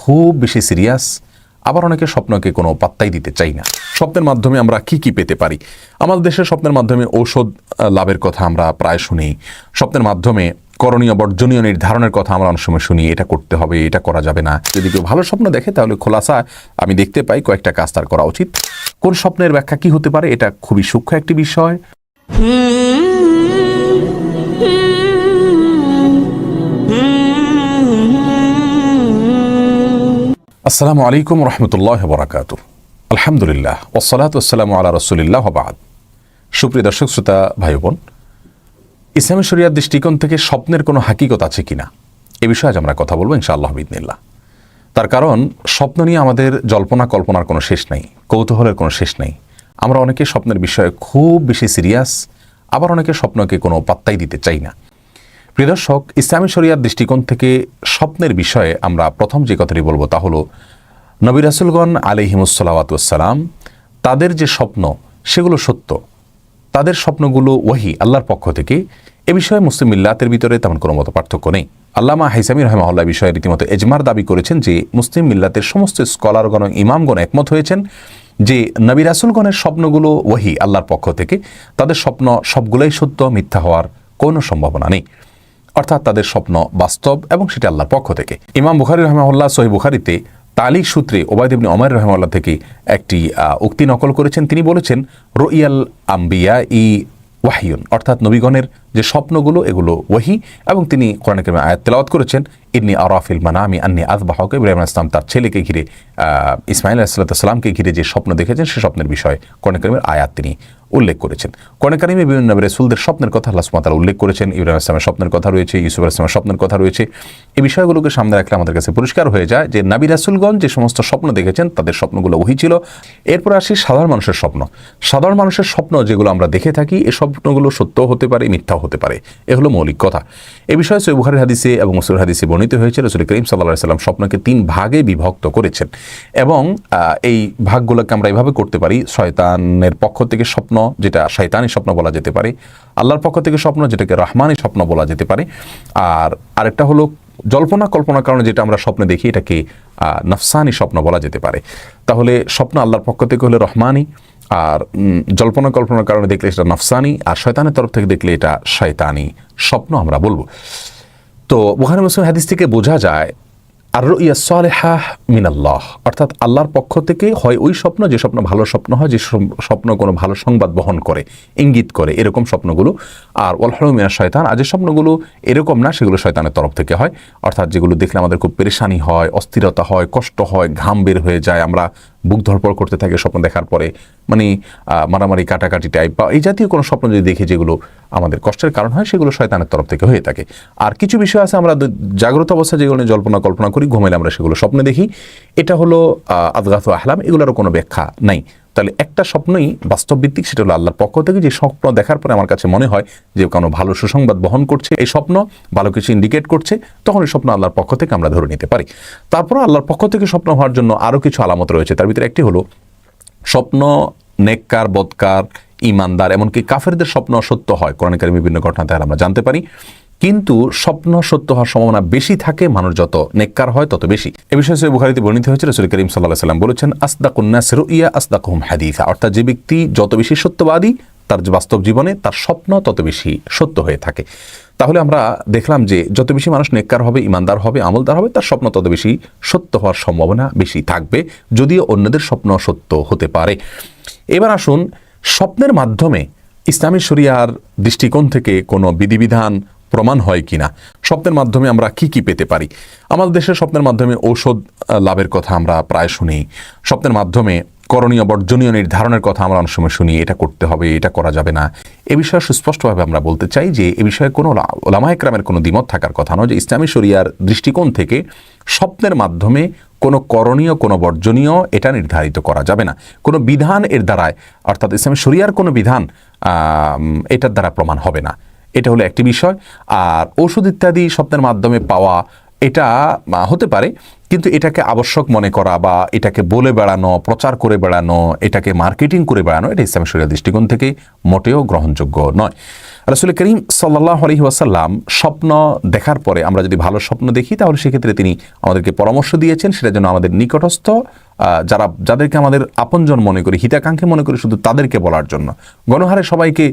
খুব বেশি সিরিয়াস, আবার অনেকে স্বপ্নকে কোনো পাত্তাই দিতে চাই না। স্বপ্নের মাধ্যমে আমরা কি কি পেতে পারি? আমাদের দেশের স্বপ্নের মাধ্যমে ঔষধ লাভের কথা আমরা প্রায় শুনি। স্বপ্নের মাধ্যমে করণীয় বর্জনীয় নির্ধারণের কথা আমরা অনেক সময় শুনি, এটা করতে হবে, এটা করা যাবে না। যদি কেউ ভালো স্বপ্ন দেখে, তাহলে খোলাসা, আমি দেখতে পাই কয়েকটা কাজ তার করা উচিত। কোন স্বপ্নের ব্যাখ্যা কি হতে পারে? এটা খুবই সূক্ষ্ম একটি বিষয়। আসসালামু আলাইকুম রহমতুল্লাহ বরাকাত আলহামদুলিল্লাহ ওসলাত আসসালামু আলা রসুলিল্লাহ বাদ। সুপ্রিয় দর্শক, শ্রোতা ভাই বোন ইসলামী শরিয়ার দৃষ্টিকোণ থেকে স্বপ্নের কোনো হাকিকত আছে কিনা? এ বিষয়ে আজ আমরা কথা বলব ইনশাআল্লাহ বিদিনিল্লাহ তার কারণ, স্বপ্ন নিয়ে আমাদের জল্পনা কল্পনার কোনো শেষ নেই, কৌতূহলের কোনো শেষ নেই। আমরা অনেকে স্বপ্নের বিষয়ে খুব বেশি সিরিয়াস, আবার অনেকে স্বপ্নকে কোনো পাত্তাই দিতে চাই না। প্রিয় দর্শক, ইসলামী শরিয়ার দৃষ্টিকোণ থেকে স্বপ্নের বিষয়ে আমরা প্রথম যে কথাটি বলব তা হলো, নবী রাসুলগণ আলিহিমুসাল্লাতাম তাদের যে স্বপ্ন, সেগুলো সত্য। তাদের স্বপ্নগুলো ওয়াহি আল্লাহর পক্ষ থেকে। এ বিষয়ে মুসলিম মিল্লাতের ভিতরে তেমন কোনো মতো পার্থক্য নেই। আল্লামা হাইসামি রহমাল্লাহ বিষয়ে রীতিমতো এজমার দাবি করেছেন যে, মুসলিম মিল্লাতের সমস্ত স্কলারগণ ইমামগণ একমত হয়েছেন যে, নবী রাসুলগণের স্বপ্নগুলো ওয়াহি আল্লাহর পক্ষ থেকে। তাদের স্বপ্ন সবগুলোই সত্য, মিথ্যা হওয়ার কোনো সম্ভাবনা নেই। অর্থাৎ তাদের স্বপ্ন বাস্তব এবং সেটা আল্লাহর পক্ষ থেকে। ইমাম বুখারি রহমাল্লাহ সহি বুখারিতে তালিক সূত্রে ওবায়দ অমর রহমাল্লাহ থেকে একটি উক্তি নকল করেছেন। তিনি বলেছেন, রোইয়াল আম্বিয়া ই ওয়াহিউন অর্থাৎ নবীগণের যে স্বপ্নগুলো, এগুলো ওয়াহি এবং তিনি কোরআন কারিমে আয়াত তেলাওয়াত করেছেন, ইন্নি আরাফিল মানামি আন্নি আজবাহক ইব্রাহিম আলাইহিস সালাম তার ছেলেকে ঘিরে ইসমাইল আলাইসাল্লামকে ঘিরে যে স্বপ্ন দেখেছেন, সে স্বপ্নের বিষয়ে কোরআন কারিমের আয়াত তিনি উল্লেখ করেছেন। কোরআন কারিমে বিভিন্ন রাসূলদের স্বপ্নের কথা আল্লাহ ওয়া উল্লেখ করেছেন, ইব্রাহিম ইসলামের স্বপ্নের কথা রয়েছে, ইউসুফ ইসলামের স্বপ্নের কথা রয়েছে। এই বিষয়গুলোকে সামনে রাখলে আমাদের কাছে পরিষ্কার হয়ে যায় যে নাবি রাসুলগঞ্জ যে সমস্ত স্বপ্ন দেখেছেন, তাদের স্বপ্নগুলো ওহি ছিল। এরপর আসি সাধারণ মানুষের স্বপ্ন। সাধারণ মানুষের স্বপ্ন যেগুলো আমরা দেখে থাকি এই স্বপ্নগুলো সত্য হতে পারে মিথ্যাও হতে পারে। এ হলো মৌলিক কথা। এ বিষয়ে সৈয় হাদিসে এবং মুসুর হাদিসে বর্ণিত হয়েছে, রসুল করিম সাল্লাহ সাল্লাম স্বপ্নকে তিন ভাগে বিভক্ত করেছেন এবং এই ভাগগুলোকে আমরা এভাবে করতে পারি, শয়তানের পক্ষ থেকে স্বপ্ন যেটা শয়তানি স্বপ্ন বলা যেতে পারে, আল্লাহর পক্ষ থেকে স্বপ্ন যেটাকে রহমানি স্বপ্ন বলা যেতে পারে, আর আরেকটা হলো জল্পনা কল্পনার কারণে যেটা আমরা স্বপ্নে দেখি, এটাকে নফসানি স্বপ্ন বলা যেতে পারে। তাহলে স্বপ্ন আল্লাহর পক্ষ থেকে হলে রহমানি আর জল্পনা কল্পনার কারণে দেখলে সেটা নফসানি, আর শয়তানের তরফ থেকে দেখলে এটা শয়তানি স্বপ্ন আমরা বলব। তো বুখারি মুসলিম হাদিস থেকে বোঝা যায় আর ইয়া সালেহা মিনাল্লাহ, অর্থাৎ আল্লাহর পক্ষ থেকে হয় ওই স্বপ্ন, যে স্বপ্ন ভালো স্বপ্ন হয়, যে স্বপ্ন কোনো ভালো সংবাদ বহন করে, ইঙ্গিত করে, এরকম স্বপ্নগুলো। আর ওয়ালহমিয়া শয়তান, আর যে স্বপ্নগুলো এরকম না, সেগুলো শয়তানের তরফ থেকে হয়। অর্থাৎ যেগুলো দেখলে আমাদের খুব পেরেশানি হয়, অস্থিরতা হয়, কষ্ট হয়, ঘাম বের হয়ে যায়, আমরা বুক ধরপড় করতে থাকে স্বপ্ন দেখার পরে মানে মারামারি, কাটাকাটি টাইপ বা এই জাতীয় কোনো স্বপ্ন যদি দেখে যেগুলো আমাদের কষ্টের কারণ হয়, সেগুলো শয়তানের তরফ থেকে হয়ে থাকে। আর কিছু বিষয় আছে আমরা জাগ্রত অবস্থা যেগুলো নিয়ে জল্পনা কল্পনা করি, ঘুমাইলে আমরা সেগুলো স্বপ্নে দেখি। এটা হলো আদগাত আহলাম, এগুলোরও কোনো ব্যাখ্যা নাই। তাহলে একটা স্বপ্নই বাস্তব ভিত্তিক সেটা হলো আল্লাহর পক্ষ থেকে যে স্বপ্ন দেখার পরে আমার কাছে মনে হয় যে কোনো ভালো সুসংবাদ বহন করছে, এই স্বপ্ন ভালো কিছু ইন্ডিকেট করছে, তখন এই স্বপ্ন আল্লাহর পক্ষ থেকে আমরা ধরে নিতে পারি। তারপর আল্লাহর পক্ষ থেকে স্বপ্ন হওয়ার জন্য আরও কিছু আলামত রয়েছে। তার ভিতরে একটি হলো, স্বপ্ন নেককার, বদকার ইমানদার এমনকি কাফেরদের স্বপ্ন সত্য হয়। কোরআনকারী বিভিন্ন ঘটনা থেকে আমরা জানতে পারি। কিন্তু স্বপ্ন সত্য হওয়ার সম্ভাবনা বেশি থাকে, মানুষ যত নেককার হয় তত বেশি। এ বিষয়ে বুখারীতে বর্ণিত হয়েছে, রসুল করিম সাল্লাহ সাল্লাম বলেছেন আসদাকুন্নাস রুইয়া আসদাকুহুম হাদিসা। অর্থাৎ যে ব্যক্তি যত বেশি সত্যবাদী, তার বাস্তব জীবনে তার স্বপ্ন তত বেশি সত্য হয়ে থাকে। তাহলে আমরা দেখলাম যে যত বেশি মানুষ নেককার হবে, ইমানদার হবে, আমলদার হবে, তার স্বপ্ন তত বেশি সত্য হওয়ার সম্ভাবনা বেশি থাকবে, যদিও অন্যদের স্বপ্ন সত্য হতে পারে। এবার আসুন, স্বপ্নের মাধ্যমে ইসলামী শরিয়ার দৃষ্টিকোণ থেকে কোনো বিধিবিধান প্রমাণ হয় কিনা? স্বপ্নের মাধ্যমে আমরা কি কি পেতে পারি? আমাদের দেশের স্বপ্নের মাধ্যমে ঔষধ লাভের কথা আমরা প্রায় শুনি। স্বপ্নের মাধ্যমে করণীয় বর্জনীয় নির্ধারণের কথা আমরা অনেক সময় শুনি, এটা করতে হবে, এটা করা যাবে না। এ বিষয়ে সুস্পষ্টভাবে আমরা বলতে চাই যে, এ বিষয়ে কোনো ওলামায়করামের কোনো দ্বিমত থাকার কথা নয় যে, ইসলামী শরিয়ার দৃষ্টিকোণ থেকে স্বপ্নের মাধ্যমে কোনো করণীয়, কোনো বর্জনীয় এটা নির্ধারিত করা যাবে না। কোনো বিধান এর দ্বারায়, অর্থাৎ ইসলামী শরিয়ার কোনো বিধান এটার দ্বারা প্রমাণ হবে না। এটা হলো একটি বিষয়। আর ওষুধ ইত্যাদি স্বপ্নের মাধ্যমে পাওয়া এটা হতে পারে। কিন্তু এটাকে আবশ্যক মনে করা বা এটাকে বলে বেড়ানো, প্রচার করে বেড়ানো, এটাকে মার্কেটিং করে বেড়ানো, এটা ইসলাম শরিয়া দৃষ্টিকোণ থেকে মোটেও গ্রহণযোগ্য নয়। রসুল করিম সাল্লাহ আলহি ওয়াসাল্লাম স্বপ্ন দেখার পরে আমরা যদি ভালো স্বপ্ন দেখি, তাহলে সেক্ষেত্রে তিনি আমাদেরকে পরামর্শ দিয়েছেন, সেটা যেন আমাদের নিকটস্থ যারা, যাদেরকে আমাদের আপনজন মনে করি, হিতাকাঙ্ক্ষী মনে করি শুধু তাদেরকে বলার জন্য। গণহারে সবাইকে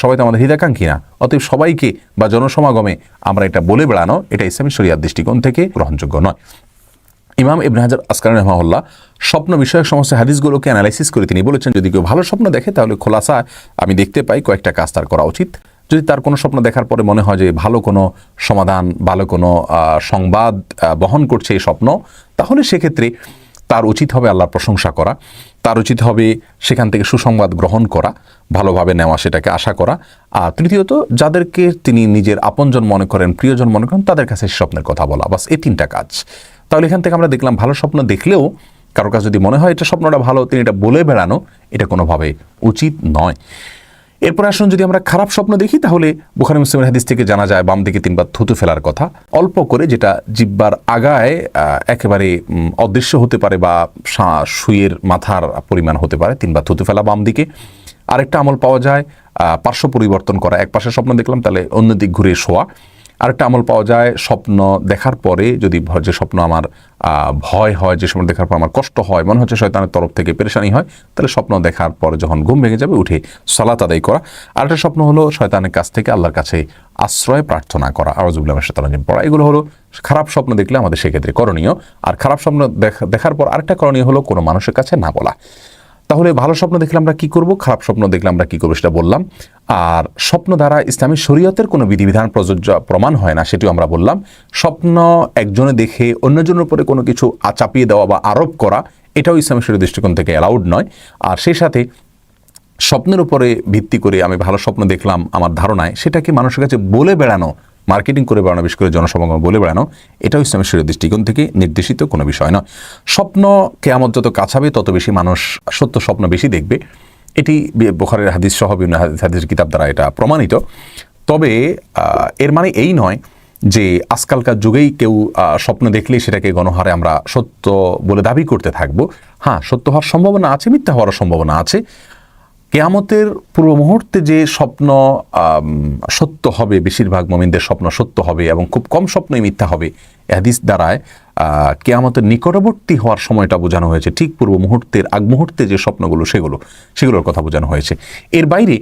সবাই তো আমাদের হিতাকাঙ্ক্ষী না, অতএব সবাইকে বা জনসমাগমে আমরা এটা বলে বেড়ানো, এটা ইসলামী শরিয়ার দৃষ্টিকোণ থেকে গ্রহণযোগ্য নয়। ইমাম ইবনে হাজার আসকার রহমাউল্লাহ স্বপ্ন বিষয়ক সমস্ত হাদিসগুলোকে অ্যানালাইসিস করে তিনি বলেছেন, যদি কেউ ভালো স্বপ্ন দেখে, তাহলে খোলাসা আমি দেখতে পাই, কয়েকটা কাজ তার করা উচিত। যদি তার কোনো স্বপ্ন দেখার পরে মনে হয় যে ভালো কোনো সমাধান, ভালো কোনো সংবাদ বহন করছে এই স্বপ্ন, তাহলে সেক্ষেত্রে তার উচিত হবে আল্লাহর প্রশংসা করা। তার উচিত হবে সেখান থেকে সুসংবাদ গ্রহণ করা, ভালোভাবে নেওয়া সেটাকে আশা করা। আর তৃতীয়ত, যাদেরকে তিনি নিজের আপনজন মনে করেন, প্রিয়জন মনে করেন, তাদের কাছে স্বপ্নের কথা বলা। বাস এই তিনটা কাজ। তাহলে এখান থেকে আমরা দেখলাম ভালো স্বপ্ন দেখলেও কারও কাছে যদি মনে হয় এটা স্বপ্নটা ভালো, তিনি এটা বলে বেড়ানো, এটা কোনোভাবে উচিত নয়। এরপর আসুন যদি আমরা খারাপ স্বপ্ন দেখি, তাহলে বুখারি মুসলিমের হাদিস থেকে জানা যায় বাম দিকে তিনবার থুতু ফেলার কথা। অল্প করে যেটা জিব্বার আগায় একেবারে অদৃশ্য হতে পারে বা সুইয়ের মাথার পরিমাণ হতে পারে, তিনবার থুতু ফেলা বাম দিকে। আরেকটা আমল পাওয়া যায় পার্শ্ব পরিবর্তন করা। এক পাশে স্বপ্ন দেখলাম, তাহলে অন্য দিক ঘুরে শোয়া। আরেকটা আমল পাওয়া যায় স্বপ্ন দেখার পরে, যদি যে স্বপ্ন আমার ভয় হয়, যে স্বপ্ন দেখার পর আমার কষ্ট হয়, মনে হচ্ছে শয়তানের তরফ থেকে পেরেশানি হয়, তাহলে স্বপ্ন দেখার পর যখন ঘুম ভেঙে যাবে, উঠে সলাত আদায় করা। আরেকটা স্বপ্ন হলো শয়তানের কাছ থেকে আল্লাহর কাছে আশ্রয় প্রার্থনা করা। আরজুল্লাহ শতানজিম পড়া, এগুলো হলো খারাপ স্বপ্ন দেখলে আমাদের সেক্ষেত্রে করণীয়। আর খারাপ স্বপ্ন দেখা- দেখার পর আরেকটা করণীয় হলো কোনো মানুষের কাছে না বলা। তাহলে ভালো স্বপ্ন দেখলে আমরা কি করব? খারাপ স্বপ্ন দেখলে আমরা কি করব সেটা বললাম। আর স্বপ্ন দ্বারা ইসলামী শরীয়তের কোনো বিধিবিধান প্রযোজ্য প্রমাণ হয় না, সেটিও আমরা বললাম। স্বপ্ন একজনে দেখে অন্যজনের উপরে কোনো কিছু চাপিয়ে দেওয়া বা আরোপ করা, এটাও ইসলামী শরীয় দৃষ্টিকোণ থেকে অ্যালাউড নয়। আর সেই সাথে স্বপ্নের উপরে ভিত্তি করে আমি ভালো স্বপ্ন দেখলাম আমার ধারণায়, সেটাকে মানুষের কাছে বলে বেড়ানো মার্কেটিং করে বেড়ানো, বিশেষ করে জনসমাগম বলে বেড়ানো, এটাও ইসলামের শরীর দৃষ্টিকোণ থেকে নির্দেশিত কোনো বিষয় নয়। স্বপ্ন কেয়ামত যত কাছাবে তত বেশি মানুষ সত্য স্বপ্ন বেশি দেখবে। এটি বুখারের হাদিস সহ বিভিন্ন হাদিস কিতাব দ্বারা এটা প্রমাণিত। তবে এর মানে এই নয় যে আজকালকার যুগেই কেউ স্বপ্ন দেখলেই সেটাকে গণহারে আমরা সত্য বলে দাবি করতে থাকব। হ্যাঁ সত্য হওয়ার সম্ভাবনা আছে, মিথ্যা হওয়ার সম্ভাবনা আছে। কেয়ামতের পূর্ব মুহূর্তে যে স্বপ্ন সত্য হবে, বেশিরভাগ মোমিনদের স্বপ্ন সত্য হবে এবং খুব কম স্বপ্নই মিথ্যা হবে হাদিস দ্বারায় কেয়ামতের নিকটবর্তী হওয়ার সময়টা বোঝানো হয়েছে। ঠিক পূর্ব মুহূর্তের আগ মুহূর্তে যে স্বপ্নগুলো, সেগুলো, সেগুলোর কথা বোঝানো হয়েছে। এর বাইরে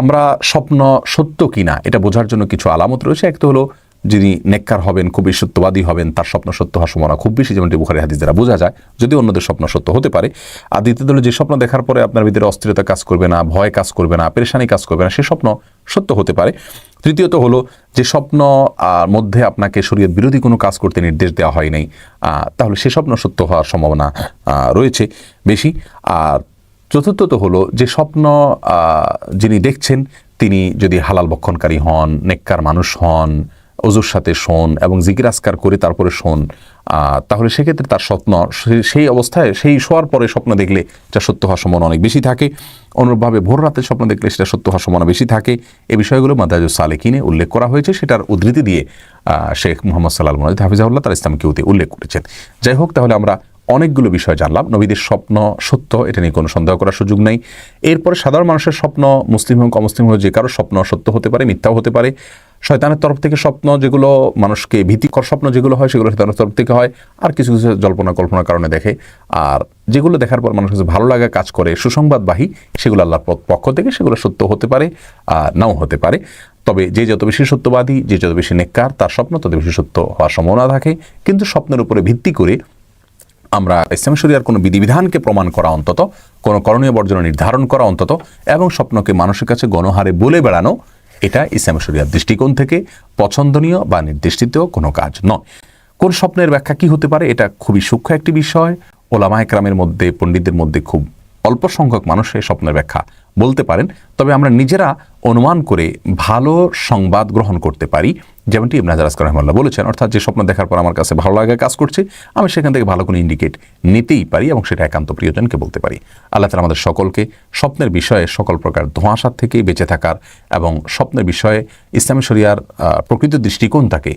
আমরা স্বপ্ন সত্য কিনা, এটা বোঝার জন্য কিছু আলামত রয়েছে। এক তো হলো যিনি নেককার হবেন, খুবই সত্যবাদী হবেন, তার স্বপ্ন সত্য হওয়ার সম্ভাবনা খুব বেশি, যেমনটি বুখারি হাদিস দ্বারা বোঝা যায়। যদি অন্যদের স্বপ্ন সত্য হতে পারে। আর দ্বিতীয় হলো, যে স্বপ্ন দেখার পরে আপনার ভিতরে অস্থিরতা কাজ করবে না, ভয় কাজ করবে না, পেরেশানি কাজ করবে না, সে স্বপ্ন সত্য হতে পারে। তৃতীয়ত হলো, যে স্বপ্ন মধ্যে আপনাকে শরীয়ত বিরোধী কোনো কাজ করতে নির্দেশ দেওয়া হয় নাই তাহলে সে স্বপ্ন সত্য হওয়ার সম্ভাবনা রয়েছে বেশি। আর চতুর্থত হলো, যে স্বপ্ন যিনি দেখছেন, তিনি যদি হালাল বক্ষণকারী হন, নেককার মানুষ হন অজুর সাথে শোন এবং জিকির আসকার করে, তারপরে শোন। তাহলে সেক্ষেত্রে তার স্বপ্ন সেই অবস্থায়, সেই শোয়ার পরে স্বপ্ন দেখলে যা সত্য হওয়ার সম্ভাবনা অনেক বেশি থাকে। অনুরূপভাবে ভোর রাতে স্বপ্ন দেখলে সেটা সত্য হওয়ার সম্ভাবনা বেশি থাকে। এই বিষয়গুলো মাদাজুল সালেকিনে উল্লেখ করা হয়েছে, সেটার উদ্ধৃতি দিয়ে শেখ মোহাম্মদ সাল্লাহ মনাজিদ হাফিজাউল্লাহ তার ইসলামকে উতে উল্লেখ করেছেন। যাই হোক, তাহলে আমরা অনেকগুলো বিষয় জানলাম। নবীদের স্বপ্ন সত্য, এটা নিয়ে কোনো সন্দেহ করার সুযোগ নেই। এরপরে সাধারণ মানুষের স্বপ্ন, মুসলিম হোক, অমুসলিম হোক, যে কারও স্বপ্ন সত্য হতে পারে, মিথ্যাও হতে পারে। শয়তানের তরফ থেকে স্বপ্ন যেগুলো, মানুষকে ভীতিকর স্বপ্ন যেগুলো হয়, সেগুলো শয়তানের তরফ থেকে হয়, আর কিছু কিছু জল্পনা কল্পনার কারণে দেখে। আর যেগুলো দেখার পর মানুষের কাছে ভালো লাগা কাজ করে, সুসংবাদবাহী, সেগুলো আল্লাহর পক্ষ থেকে সেগুলো সত্য হতে পারে নাও হতে পারে। তবে যে যত বেশি সত্যবাদী, যে যত বেশি নেককার, তার স্বপ্ন তত বেশি সত্য হওয়ার সম্ভাবনা থাকে। কিন্তু স্বপ্নের উপরে ভিত্তি করে আমরা ইসলাম শরিয়ার কোনো বিধিবিধানকে প্রমাণ করা অন্তত, কোনো করণীয় বর্জন নির্ধারণ করা অন্তত, এবং স্বপ্নকে মানুষের কাছে গণহারে বলে বেড়ানো এটা ইসলাম শরিয়ার দৃষ্টিকোণ থেকে পছন্দনীয় বা নির্দেশিত কোনো কাজ নয়। কোন স্বপ্নের ব্যাখ্যা কি হতে পারে এটা খুবই সূক্ষ্ম একটি বিষয়। ওলামা একরামের মধ্যে, পণ্ডিতদের মধ্যে খুব অল্প সংখ্যক মানুষ এই স্বপ্নের ব্যাখ্যা বলতে পারেন। তবে আমরা নিজেরা অনুমান করে ভালো সংবাদ গ্রহণ করতে পারি। যেমনটি ইবনে হাজার আসকার রহমাল্লাহ বলেছেন, অর্থাৎ যে স্বপ্ন দেখার পর আমার কাছে ভালো লাগে কাজ করছে, আমি সেখান থেকে ভালো কোনো ইন্ডিকেট নিতেই পারি এবং সেটা একান্ত প্রিয়জনকে বলতে পারি। আল্লাহ তালা আমাদের সকলকে স্বপ্নের বিষয়ে সকল প্রকার ধোঁয়াশার থেকে বেঁচে থাকার এবং স্বপ্নের বিষয়ে ইসলামী শরিয়ার প্রকৃত দৃষ্টিকোণ দৃষ্টিকোণটাকে